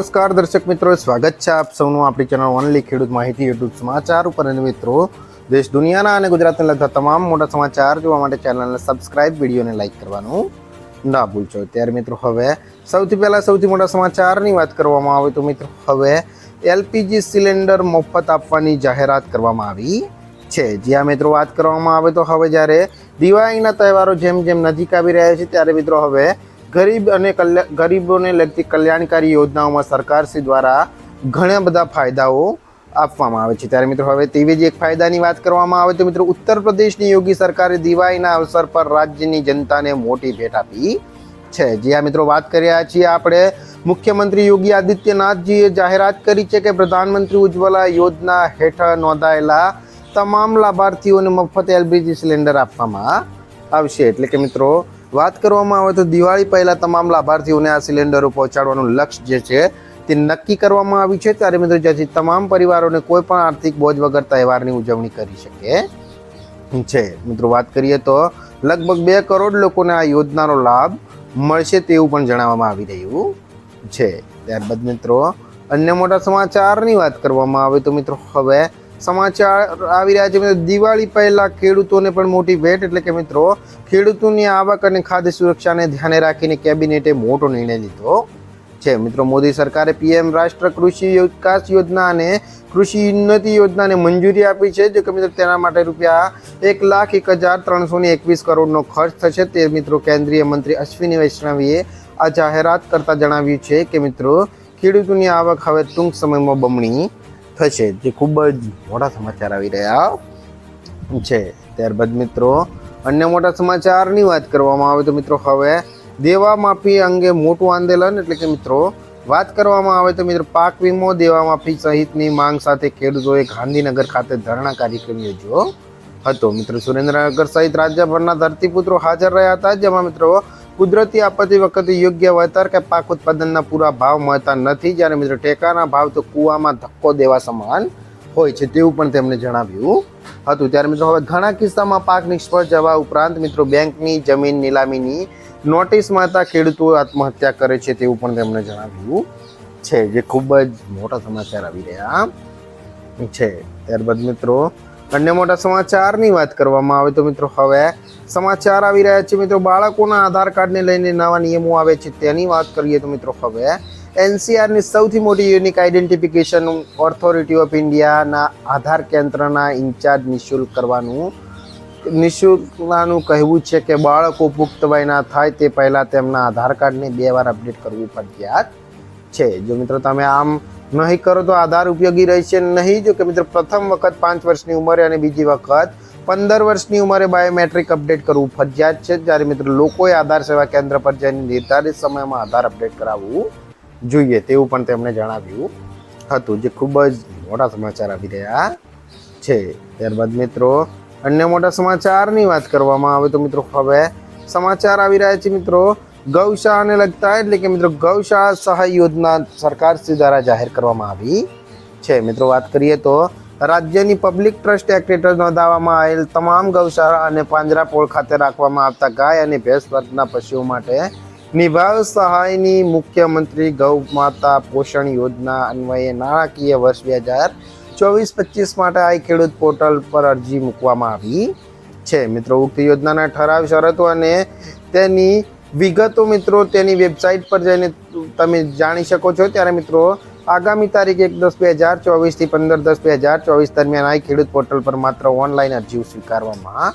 નમસ્કાર દર્શક મિત્રો, સ્વાગત છે આપ સૌનું આપણી ચેનલ ઓનલી ખેડૂત માહિતી યુટ્યુબ સમાચાર ઉપર. અને મિત્રો, દેશ દુનિયાના અને ગુજરાતને લગતા તમામ મોટા સમાચાર જોવા માટે ચેનલને સબસ્ક્રાઇબ વિડીયોને લાઇક કરવાનું ના ભૂલશો. ત્યારે મિત્રો, હવે સૌથી પહેલાં સૌથી મોટા સમાચારની વાત કરવામાં આવે તો મિત્રો, હવે એલપીજી સિલિન્ડર મફત આપવાની જાહેરાત કરવામાં આવી છે. જ્યાં મિત્રો વાત કરવામાં આવે તો હવે જ્યારે દિવાળીના તહેવારો જેમ જેમ નજીક આવી રહ્યા છે, ત્યારે મિત્રો હવે ગરીબ અને ગરીબોને લગતી કલ્યાણકારી યોજનાઓમાં સરકારશ્રી દ્વારા ઘણા બધા ફાયદાઓ આપવામાં આવે છે. ત્યારે મિત્રો હવે તેવી જ એક ફાયદાની વાત કરવામાં આવે તો મિત્રો ઉત્તર પ્રદેશની યોગી સરકારે દિવાળીના અવસર પર રાજ્યની જનતાને મોટી ભેટ આપી છે. જ્યાં મિત્રો વાત કરી રહ્યા છીએ આપણે. મુખ્યમંત્રી યોગી આદિત્યનાથજીએ જાહેરાત કરી છે કે પ્રધાનમંત્રી ઉજ્જવલા યોજના હેઠળ નોંધાયેલા તમામ લાભાર્થીઓને મફત એલપીજી સિલિન્ડર આપવામાં આવશે. એટલે કે મિત્રો વાત કરવામાં આવે તો દિવાળી પહેલા તમામ લાભાર્થીઓને આ સિલિન્ડરો પહોંચાડવાનું લક્ષ્ય જે છે તે નક્કી કરવામાં આવ્યું છે. ત્યારે મિત્રો જેથી તમામ પરિવારોને કોઈ પણ આર્થિક બોજ વગર તહેવારની ઉજવણી કરી શકે છે. મિત્રો વાત કરીએ તો લગભગ બે કરોડ લોકોને આ યોજનાનો લાભ મળશે તેવું પણ જણાવવામાં આવી રહ્યું છે. ત્યારબાદ મિત્રો અન્ય મોટા સમાચારની વાત કરવામાં આવે તો મિત્રો હવે સમાચાર આવી રહ્યા છે મિત્રો. દિવાળી પહેલાં ખેડૂતોને પણ મોટી ભેટ. એટલે કે મિત્રો, ખેડૂતોની આવક અને ખાદ્ય સુરક્ષાને ધ્યાને રાખીને કેબિનેટે મોટો નિર્ણય લીધો છે. મિત્રો, મોદી સરકારે પીએમ રાષ્ટ્ર કૃષિ વિકાસ યોજના અને કૃષિ ઉન્નતિ યોજનાને મંજૂરી આપી છે. જો કે મિત્રો, તેના માટે રૂપિયા એક લાખ એક હજાર ત્રણસો એકવીસ કરોડનો ખર્ચ થશે. તે મિત્રો, કેન્દ્રીય મંત્રી અશ્વિની વૈષ્ણવીએ આ જાહેરાત કરતાં જણાવ્યું છે કે મિત્રો, ખેડૂતોની આવક હવે ટૂંક સમયમાં બમણી થશે, જે ખૂબ જ મોટા સમાચાર આવી રહ્યા છે. ત્યારબાદ મિત્રો, અન્ય મોટા સમાચારની વાત કરવામાં આવે તો મિત્રો હવે દેવા માફી અંગે મોટું આંદોલન એટલે કે મિત્રો, વાત કરવામાં આવે તો મિત્રો પાક વીમો દેવા માફી સહિતની માંગ સાથે ખેડૂતોએ ગાંધીનગર ખાતે ધરણા કાર્યક્રમ યોજ્યો હતો. મિત્રો સુરેન્દ્રનગર સહિત રાજ્યભરના ધરતીપુત્રો હાજર રહ્યા હતા, જેમાં મિત્રો કુદરતી આપત્તિ વખતે યોગ્ય વળતર કે પાક ઉત્પાદનના પૂરા ભાવ મળતા નથી જ્યારે મિત્રો ટેકાના ભાવ તો કૂવામાં ધક્કો દેવા સમાન હોય છે તેવું પણ તેમણે જણાવ્યું હતું. ત્યારે મિત્રો હવે ઘણા કિસ્સામાં પાક નિષ્ફળ જવા ઉપરાંત મિત્રો બેંકની જમીન નીલામીની નોટિસ મળતા ખેડૂતો આત્મહત્યા કરે છે તેવું પણ તેમણે જણાવ્યું છે. જે ખૂબ જ મોટા સમાચાર આવી રહ્યા છે. ત્યારબાદ મિત્રો અન્ય મોટા સમાચારની વાત કરવામાં આવે તો મિત્રો હવે સમાચાર આવી રહ્યા છે મિત્રો. બાળકોના આધાર કાર્ડને લઈને નવા નિયમો આવે છે તેની વાત કરીએ તો મિત્રો હવે એનસીઆરની સૌથી મોટી યુનિક આઈડેન્ટિફિકેશન ઓથોરિટી ઓફ ઇન્ડિયાના આધાર કેન્દ્રના ઇન્ચાર્જ નિઃશુલ્ક કરવાનું, નિઃશુલ્કનું કહેવું છે કે બાળકો પુખ્ત વયના થાય તે પહેલાં તેમના આધાર કાર્ડને બે વાર અપડેટ કરવું ફરજિયાત છે. જો મિત્રો તમે આમ નહીં કરો તો આધાર ઉપયોગી રહેશે નહીં. જો કે મિત્રો, પ્રથમ વખત પાંચ વર્ષની ઉંમરે અને બીજી વખત પંદર વર્ષની ઉંમરે બાયોમેટ્રિક અપડેટ કરવું ફરજિયાત છે. જ્યારે મિત્રો, લોકોએ આધાર સેવા કેન્દ્ર પર જઈને નિર્ધારિત સમયમાં આધાર અપડેટ કરાવવું જોઈએ તેવું પણ તેમણે જણાવ્યું હતું, જે ખૂબ જ મોટા સમાચાર આવી રહ્યા છે. ત્યારબાદ મિત્રો, અન્ય મોટા સમાચારની વાત કરવામાં આવે તો મિત્રો, હવે સમાચાર આવી રહ્યા છે મિત્રો. ગૌશાળાને લગતા એટલે કે મિત્રો ગૌશાળા સહાય યોજના સરકાર શ્રી દ્વારા જાહેર કરવામાં આવી છે. મિત્રો વાત કરીએ તો રાજ્યની પબ્લિક ટ્રસ્ટ એક્ટ હેઠળ નોંધાવવામાં આવેલ તમામ ગૌશાળા અને પાંજરાપોળ ખાતે રાખવામાં આવતા ગાય અને ભેંસ વર્ગના પશુઓ માટે નિભાવ સહાયની મુખ્યમંત્રી ગૌ માતા પોષણ યોજના અન્વયે નાણાકીય વર્ષ બે હજાર ચોવીસ પચીસ માટે આ ખેડૂત પોર્ટલ પર અરજી મૂકવામાં આવી છે. મિત્રો ઉક્ત યોજનાના ઠરાવ શરતો અને તેની વિગતો મિત્રો, તેની વેબસાઇટ પર જઈને તમે જાણી શકો છો. ત્યારે મિત્રો, આગામી તારીખ એક દસ બે હજાર ચોવીસથી પંદર દસ બે હજાર ચોવીસ દરમિયાન આ ખેડૂત પોર્ટલ પર માત્ર ઓનલાઈન અરજીઓ સ્વીકારવામાં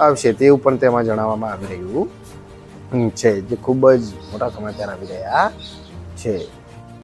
આવશે. તેવું પણ તેમાં જણાવવામાં આવી રહ્યું છે, જે ખૂબ જ મોટા સમાચાર આવી રહ્યા છે.